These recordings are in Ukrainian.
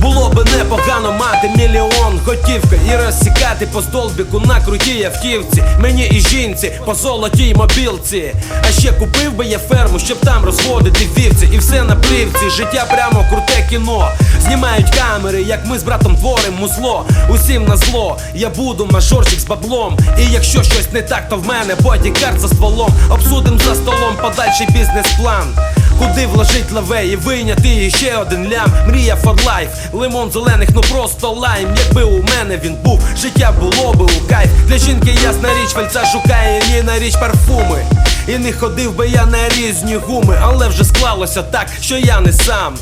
Було би непогано мати мільйон готівки І розсікати по столбіку на крутій автівці Мені і жінці по золотій мобілці. А ще купив би я ферму, щоб там розходити вівці. І все на плівці, життя прямо круте кіно. Знімають камери, як ми з братом творим музло. Усім на зло, я буду мажорчик з баблом. І якщо щось не так, то в мене бодікарт за стволом. Обсудим за столом подальший бізнес-план. Куди вложить лаве і вийняти ще один лям? Мрія for life, лимон зелених, ну просто лайм. Якби у мене він був, життя було би у кайф. Для жінки ясна річ, фальця шукає її на річ парфуми. І не ходив би я на різні гуми Але вже склалося так, що я не сам.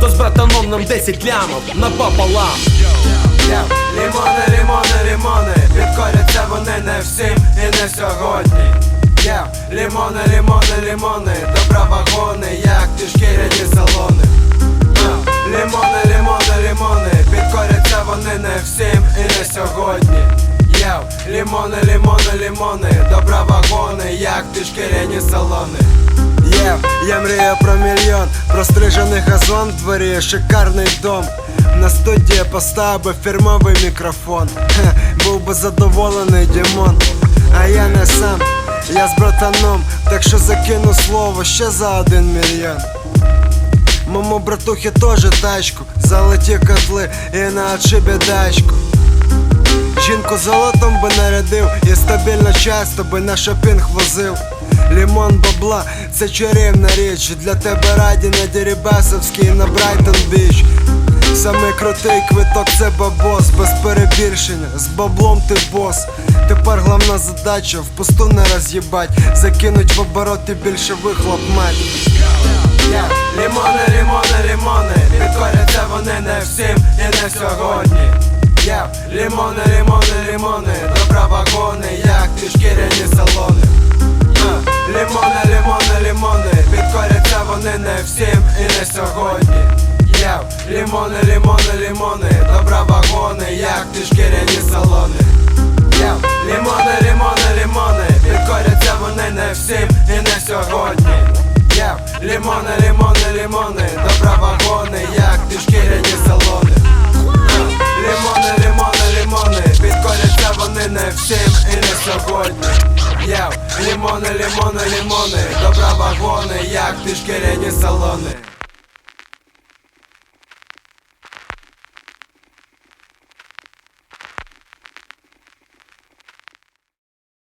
То з братаном нам 10 лямов напополам. Лімони, лімони, лімони, підкоряться вони не всім і не сьогодні. Yeah. Лімони, лімони, лімони, добра вагони, як ті шкіряні салони. Uh. Лімони, лімони, лімони, підкоряться вони не всім і не сьогодні. Yeah. Лімони, лімони, лімони, добра вагони, як ті шкіряні салони. Є, я мрію про мільйон, про стрижений газон в дворі, шикарний дом. На студії поставив фірмовий мікрофон. Хе, був би задоволений Дімон, а я не сам, я з братаном, так що закину слово ще за один мільйон. Моєму братухі теж тачку, золоті котли і на отшибі дачку. Жінку золотом би нарядив і стабільно часто би на шопінг возив. Лімон бабла, це чарівна річ. Для тебе раді на Дерибасовській на Брайтон Біч. Самий крутий квиток це бабос, без перебільшення, з баблом ти бос. Тепер головна задача впусту не роз'їбать, закинуть в обороти більше вихлоп мать. Yeah. Лімони, лімони, лімони, підкоряться вони не всім і не сьогодні. Yeah. Лімони, лімони, лімони, добра вагони, як ті шкіряні салони. Uh. Лімони, лімони, лімони, підкоряться вони не всім і не сьогодні. Yeah. Лімони, лімони, лімони, добра вагони, як ті шкіряні салони. Yeah. Лімони, лімони, лімони, підкоряться вони не всім і не сьогодні. Yeah. Лімони, лімони, лімони, добра вагони, як ті шкіряні салони. Uh. Лімони, лімони, підкоряться вони не всім і не сьогодні. Yeah. Лімони, лімони, лімони, добра вагони, як ті шкіряні салони.